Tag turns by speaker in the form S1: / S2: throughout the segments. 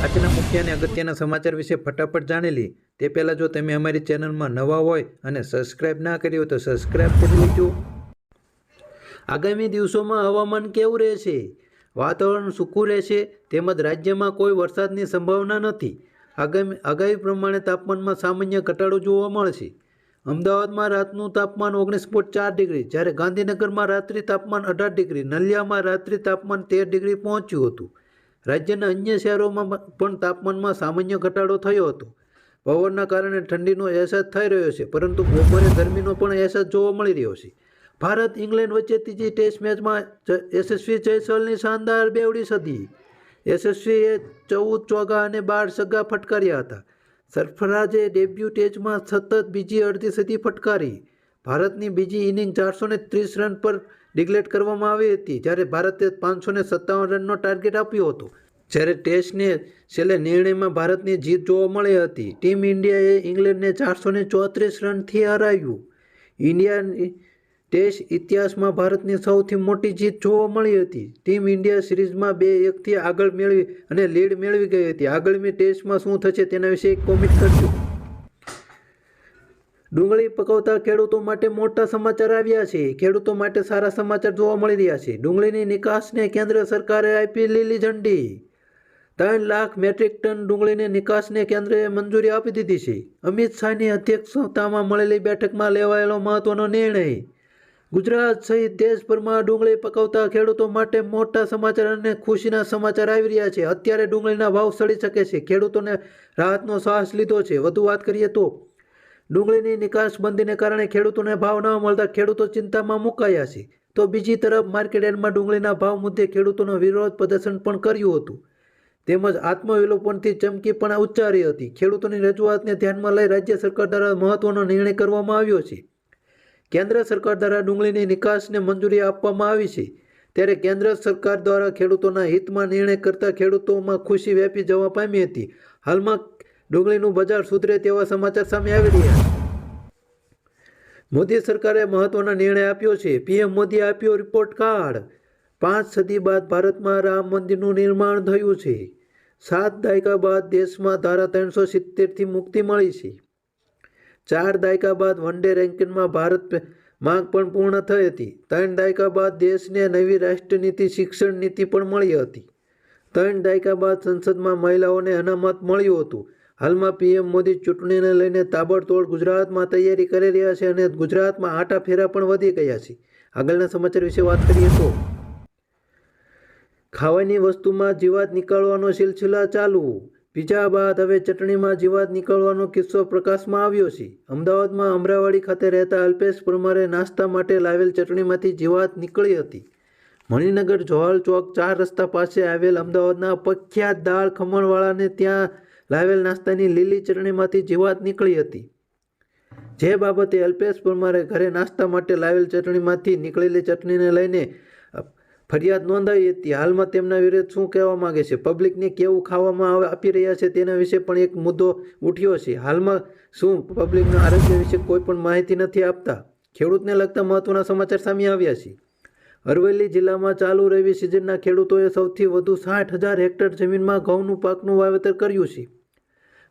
S1: આજના મુખ્ય અને અગત્યના સમાચાર વિશે ફટાફટ જાણી તે પહેલાં જો તમે અમારી ચેનલમાં નવા હોય અને સબસ્ક્રાઇબ ના કરી હોય તો સબસ્ક્રાઇબ કરી લેજો. આગામી દિવસોમાં હવામાન કેવું રહેશે? વાતાવરણ સૂકું રહેશે તેમજ રાજ્યમાં કોઈ વરસાદની સંભાવના નથી. આગામી, આગાહી પ્રમાણે તાપમાનમાં સામાન્ય ઘટાડો જોવા મળશે. અમદાવાદમાં રાતનું તાપમાન ઓગણીસ પોઈન્ટ ચાર ડિગ્રી, જ્યારે ગાંધીનગરમાં રાત્રિ તાપમાન અઢાર ડિગ્રી, નલિયામાં રાત્રિ તાપમાન તેર ડિગ્રી પહોંચ્યું હતું. રાજ્યના અન્ય શહેરોમાં પણ તાપમાનમાં સામાન્ય ઘટાડો થયો હતો. પવનના કારણે ઠંડીનો અહેસાસ થઈ રહ્યો છે, પરંતુ બપોરે ગરમીનો પણ અહેસાસ જોવા મળી રહ્યો છે. ભારત, ઇંગ્લેન્ડ વચ્ચે ત્રીજી ટેસ્ટ મેચમાં યશસ્વી જયસલની શાનદાર બેવડી સદી. યશસ્વીએ ચૌદ ચોગા અને બાર સગા ફટકાર્યા હતા. સરફરાજે ડેબ્યુ ટેસ્ટમાં સતત બીજી અડધી સદી ફટકારી. ભારતની બીજી ઇનિંગ ચારસો ત્રીસ રન પર ડિક્લેર કરવામાં આવી હતી જ્યારે ભારતે પાંચસો ને સત્તાવન રનનો ટાર્ગેટ આપ્યો હતો. જ્યારે ટેસ્ટને છેલ્લે નિર્ણયમાં ભારતની જીત જોવા મળી હતી, ટીમ ઇન્ડિયાએ ઇંગ્લેન્ડને ચારસો ને ચોત્રીસ રનથી હરાવ્યું. ઇન્ડિયા ટેસ્ટ ઇતિહાસમાં ભારતની સૌથી મોટી જીત જોવા મળી હતી. ટીમ ઇન્ડિયા સિરીઝમાં બે એકથી આગળ મેળવી અને લીડ મેળવી ગઈ હતી. આગળની ટેસ્ટમાં શું થશે તેના વિશે એક કોમેન્ટ કરજો. ડુંગળી પકવતા ખેડૂતો માટે મોટા સમાચાર આવ્યા છે. ખેડૂતો માટે સારા સમાચાર જોવા મળી રહ્યા છે. ડુંગળીની નિકાસને કેન્દ્ર સરકારે આપી લીલી ઝંડી. ત્રણ લાખ મેટ્રિક ટન ડુંગળીની નિકાસને કેન્દ્રએ મંજૂરી આપી દીધી છે. અમિત શાહની અધ્યક્ષતામાં મળેલી બેઠકમાં લેવાયેલો મહત્વનો નિર્ણય. ગુજરાત સહિત દેશભરમાં ડુંગળી પકવતા ખેડૂતો માટે મોટા સમાચાર અને ખુશીના સમાચાર આવી રહ્યા છે. અત્યારે ડુંગળીના ભાવ સડી શકે છે. ખેડૂતોને રાહતનો શ્વાસ લીધો છે. વધુ વાત કરીએ તો ડુંગળીની નિકાસ બંધીને કારણે ખેડૂતોને ભાવ ન મળતા ખેડૂતો ચિંતામાં મુકાયા છે. તો બીજી તરફ માર્કેટ યાર્ડમાં ડુંગળીના ભાવ મુદ્દે ખેડૂતોનો વિરોધ પ્રદર્શન પણ કર્યું હતું. તેમજ આત્મવિલોપનથી ચમકી પણ ઉચ્ચારી હતી. ખેડૂતોની રજૂઆતને ધ્યાનમાં લઈ રાજ્ય સરકાર દ્વારા મહત્વનો નિર્ણય કરવામાં આવ્યો છે. કેન્દ્ર સરકાર દ્વારા ડુંગળીની નિકાસને મંજૂરી આપવામાં આવી છે. ત્યારે કેન્દ્ર સરકાર દ્વારા ખેડૂતોના હિતમાં નિર્ણય કરતા ખેડૂતોમાં ખુશી વ્યાપી જવા પામી હતી. હાલમાં ડુંગળીનું બજાર સુધરે તેવા સમાચાર સામે આવી રહ્યા મોદી સરકારે મહત્વનો નિર્ણય આપ્યો છે. પીએમ મોદીએ આપ્યો રિપોર્ટ કાર્ડ પાંચ સદી બાદ ભારતમાં રામ મંદિરનું નિર્માણ થયું છે. સાત દાયકા બાદ દેશમાં ધારા ત્રણસો સિત્તેરથી મુક્તિ મળી છે. ચાર દાયકા બાદ વન ડે રેન્કિંગમાં ભારત માંગ પણ પૂર્ણ થઈ હતી. ત્રણ દાયકા બાદ દેશને નવી રાષ્ટ્રનીતિ શિક્ષણ નીતિ પણ મળી હતી. ત્રણ દાયકા બાદ સંસદમાં મહિલાઓને અનામત મળ્યું હતું. હાલમાં પીએમ મોદી ચૂંટણીને લઈને તાબડતોડ ગુજરાતમાં તૈયારી કરી રહ્યા છે અને ગુજરાતમાં આટા ફેરા પણ વધી ગયા છે. આગળના સમાચાર વિશે વાત કરીએ તો, ખાવાની વસ્તુમાં જીવાત નીકાળવાનો સિલસિલા ચાલુ. બીજા બાદ હવે ચટણીમાં જીવાત નીકળવાનો કિસ્સો પ્રકાશમાં આવ્યો છે. અમદાવાદમાં અમરાવાડી ખાતે રહેતા અલ્પેશ પરમારે નાસ્તા માટે લાવેલ ચટણીમાંથી જીવાત નીકળી હતી. મણિનગર જોહલ ચોક ચાર રસ્તા પાસે આવેલ અમદાવાદના પ્રખ્યાત દાળ ખમણવાળાને ત્યાં લાવેલ નાસ્તાની લીલી ચટણીમાંથી જીવાત નીકળી હતી. જે બાબતે અલ્પેશ પરમારે ઘરે નાસ્તા માટે લાવેલ ચટણીમાંથી નીકળેલી ચટણીને લઈને ફરિયાદ નોંધાવી હતી. હાલમાં તેમના વિરુદ્ધ શું કહેવા માંગે છે? પબ્લિકને કેવું ખાવામાં આપી રહ્યા છે તેના વિશે પણ એક મુદ્દો ઉઠ્યો છે. હાલમાં શું પબ્લિકના આરોગ્ય વિશે કોઈ પણ માહિતી નથી આપતા? ખેડૂતને લગતા મહત્વના સમાચાર સામે આવ્યા છે. અરવલ્લી જિલ્લામાં ચાલુ રવિ સિઝનના ખેડૂતોએ સૌથી વધુ સાઠ હજાર હેક્ટર જમીનમાં ઘઉંનું પાકનું વાવેતર કર્યું છે.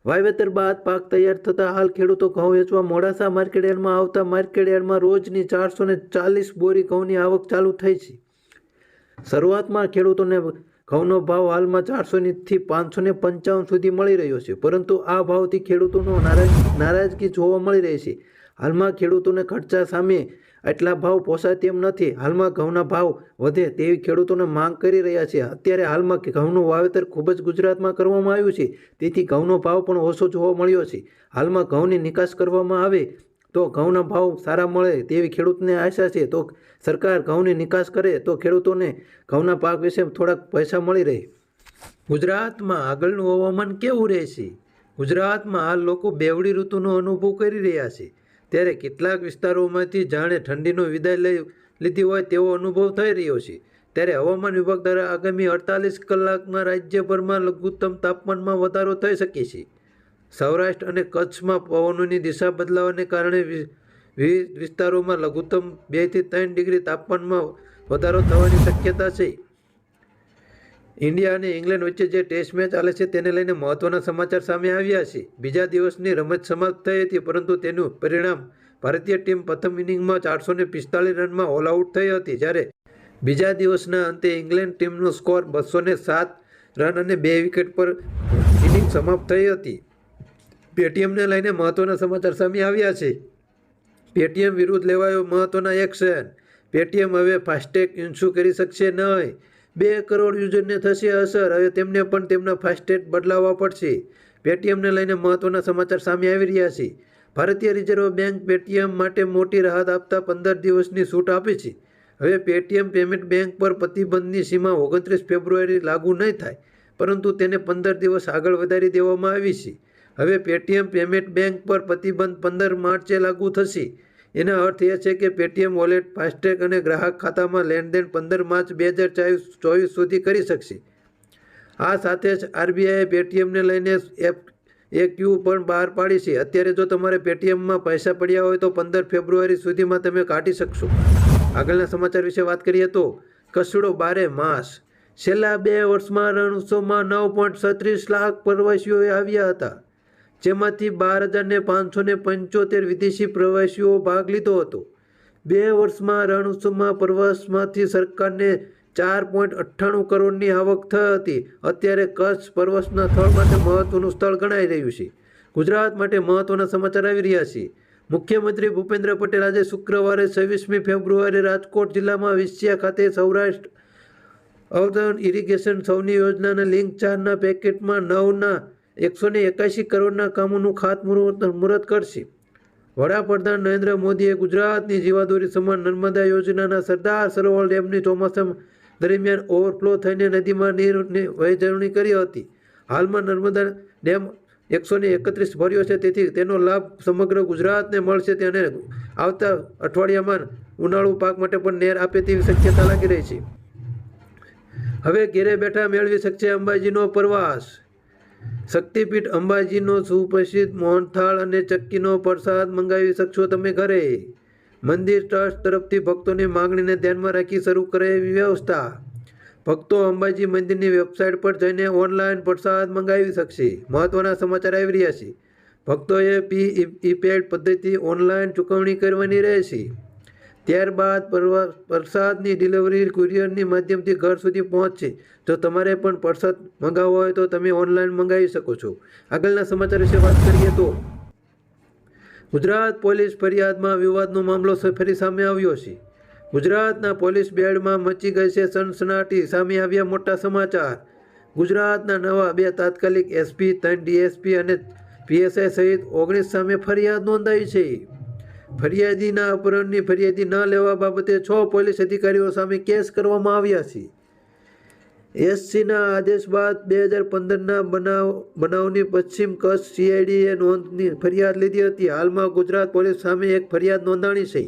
S1: વાવેતર બાદ પાક તૈયાર થતાં હાલ ખેડૂતો ઘઉં વેચવા મોડાસા માર્કેટ યાર્ડમાં આવતા માર્કેટ યાર્ડમાં રોજની ચારસો ને ચાલીસ બોરી ઘઉંની આવક ચાલુ થઈ છે. શરૂઆતમાં ખેડૂતોને ઘઉંનો ભાવ હાલમાં ચારસોથી પાંચસો ને પંચાવન સુધી મળી રહ્યો છે, પરંતુ આ ભાવથી ખેડૂતોનો નારાજ નારાજગી જોવા મળી રહી છે. હાલમાં ખેડૂતોને ખર્ચા સામે એટલા ભાવ પોસાય તેમ નથી. હાલમાં ઘઉંના ભાવ વધે તેવી ખેડૂતોને માંગ કરી રહ્યા છે. અત્યારે હાલમાં ઘઉંનું વાવેતર ખૂબ જ ગુજરાતમાં કરવામાં આવ્યું છે. તેથી ઘઉંનો ભાવ પણ ઓછો જોવા મળ્યો છે. હાલમાં ઘઉંની નિકાસ કરવામાં આવે તો ઘઉંના ભાવ સારા મળે તેવી ખેડૂતને આશા છે. તો સરકાર ઘઉંની નિકાસ કરે તો ખેડૂતોને ઘઉંના પાક વિશે થોડાક પૈસા મળી રહે. ગુજરાતમાં આગળનું હવામાન કેવું રહેશે? ગુજરાતમાં હાલ લોકો બેવડી ઋતુનો અનુભવ કરી રહ્યા છે. ત્યારે કેટલાક વિસ્તારોમાંથી જાણે ઠંડીનો વિદાય લઈ લીધી હોય તેવો અનુભવ થઈ રહ્યો છે. ત્યારે હવામાન વિભાગ દ્વારા આગામી અડતાલીસ કલાકમાં રાજ્યભરમાં લઘુત્તમ તાપમાનમાં વધારો થઈ શકે છે. સૌરાષ્ટ્ર અને કચ્છમાં પવનોની દિશા બદલાવાને કારણે વિવિધ વિસ્તારોમાં લઘુત્તમ બેથી ત્રણ ડિગ્રી તાપમાનમાં વધારો થવાની શક્યતા છે. ઇન્ડિયા અને ઇંગ્લેન્ડ વચ્ચે જે ટેસ્ટ મેચ ચાલે છે તેને લઈને મહત્વના સમાચાર સામે આવ્યા છે. બીજા દિવસની રમત સમાપ્ત થઈ હતી, પરંતુ તેનું પરિણામ ભારતીય ટીમ પ્રથમ ઇનિંગમાં ચારસો ને પિસ્તાલીસ રનમાં ઓલ આઉટ થઈ હતી. જ્યારે બીજા દિવસના અંતે ઇંગ્લેન્ડ ટીમનો સ્કોર બસો ને સાત રન અને બે વિકેટ પર ઇનિંગ સમાપ્ત થઈ હતી. પેટીએમને લઈને મહત્વના સમાચાર સામે આવ્યા છે. પેટીએમ વિરુદ્ધ લેવાયો મહત્વના એક્શન. પેટીએમ હવે ફાસ્ટેગ ઇન્સ્યુ કરી શકશે નહીં. બે કરોડ યુઝરને થશે અસર. હવે તેમને પણ તેમના ફાસ્ટેગ બદલાવવા પડશે. પેટીએમને લઈને મહત્વના સમાચાર સામે આવી રહ્યા છે. ભારતીય રિઝર્વ બેંક પેટીએમ માટે મોટી રાહત આપતા પંદર દિવસની છૂટ આપી છે. હવે પેટીએમ પેમેન્ટ બેંક પર પ્રતિબંધની સીમા ઓગણત્રીસ ફેબ્રુઆરી લાગુ નહીં થાય, પરંતુ તેને પંદર દિવસ આગળ વધારી દેવામાં આવી છે. હવે પેટીએમ પેમેન્ટ બેંક પર પ્રતિબંધ પંદર માર્ચે લાગુ થશે. એના અર્થ એ છે કે પેટીએમ વોલેટ, ફાસ્ટેગ અને ગ્રાહક ખાતામાં લેણદેણ પંદર માર્ચ બે હજાર ચોવીસ સુધી કરી શકશે. આ સાથે જ આરબીઆઈએ પેટીએમને લઈને એપ એક ક્યુ પણ બહાર પાડી છે. અત્યારે જો તમારે પેટીએમમાં પૈસા પડ્યા હોય તો પંદર ફેબ્રુઆરી સુધીમાં તમે કાઢી શકશો. આગળના સમાચાર વિશે વાત કરીએ તો, કસડો બારે માસ. છેલ્લા બે વર્ષમાં રણ ઉત્સવમાં નવ પોઈન્ટ છત્રીસ લાખ પ્રવાસીઓ આવ્યા હતા. જેમાંથી બાર હજારને પાંચસો ને પંચોતેર વિદેશી પ્રવાસીઓ ભાગ લીધો હતો. બે વર્ષમાં રણ ઉત્સવમાં પ્રવાસમાંથી સરકારને ચાર પોઈન્ટ અઠ્ઠાણું કરોડની આવક થઈ હતી. અત્યારે કચ્છ પ્રવાસના સ્થળ માટે મહત્વનું સ્થળ ગણાઈ રહ્યું છે. ગુજરાત માટે મહત્વના સમાચાર આવી રહ્યા છે. મુખ્યમંત્રી ભૂપેન્દ્ર પટેલ આજે શુક્રવારે છવ્વીસમી ફેબ્રુઆરી રાજકોટ જિલ્લામાં વિસ્યા ખાતે સૌરાષ્ટ્ર અવતરણ ઇરિગેશન સૌની યોજનાના લિંક ચારના પેકેટમાં નવના એકસો ને એકાસી કરોડના કામોનું ખાતમુહૂર્ત મુહૂર્ત કરશે. વડાપ્રધાન નરેન્દ્ર મોદીએ ગુજરાતની જીવાદોરી સમાન નર્મદા યોજનાના સરદાર સરોવર ડેમની ચોમાસા દરમિયાન ઓવરફ્લો થઈને નદીમાં નીરની વહેંચણી કરી હતી. હાલમાં નર્મદા ડેમ એકસો ને એકત્રીસ ભર્યો છે, તેથી તેનો લાભ સમગ્ર ગુજરાતને મળશે તેને આવતા અઠવાડિયામાં ઉનાળુ પાક માટે પણ નેર આપે તેવી શક્યતા લાગી રહી છે. હવે ઘેરે બેઠા મેળવી શકશે અંબાજીનો પ્રવાસ. શક્તિપીઠ અંબાજીનો સુપ્રસિદ્ધ મોહનથાળ અને ચક્કીનો પ્રસાદ મંગાવી શકશો તમે ઘરે. મંદિર ટ્રસ્ટ તરફથી ભક્તોની માંગણીને ધ્યાનમાં રાખી શરૂ કરાયેલી વ્યવસ્થા. ભક્તો અંબાજી મંદિરની વેબસાઇટ પર જઈને ઓનલાઈન પ્રસાદ મંગાવી શકશે. મહત્વના સમાચાર આવી રહ્યા છે. ભક્તોએ પી ઈ પેડ પદ્ધતિ ઓનલાઈન ચૂકવણી કરવાની રહેશે. ત્યારબાદ પ્રસાદની ડિલિવરી કુરિયરની માધ્યમથી ઘર સુધી પહોંચશે. જો તમારે પણ પ્રસાદ મંગાવવો હોય તો તમે ઓનલાઈન મંગાવી શકો છો. આગળના સમાચાર વિશે વાત કરીએ તો, ગુજરાત પોલીસ ફરિયાદમાં વિવાદનો મામલો ફરી સામે આવ્યો છે. ગુજરાતના પોલીસ બેડમાં મચી ગઈ છે સનસનાટી, સામે આવ્યા મોટા સમાચાર. ગુજરાતના નવા બે તાત્કાલિક એસપી ત્રણ ડીએસપી અને પીએસઆઈ સહિત ઓગણીસ સામે ફરિયાદ નોંધાઈ છે. ફરિયાદીના અપહરણની ફરિયાદી ન લેવા બાબતે છ પોલીસ અધિકારીઓ સામે કેસ કરવામાં આવ્યા છે. એસસીના આદેશ બાદ બે હજાર પંદરના બનાવ, બનાવની પશ્ચિમ કચ્છ સીઆઈડીએ નોંધની ફરિયાદ લીધી હતી. હાલમાં ગુજરાત પોલીસ સામે એક ફરિયાદ નોંધાણી છે.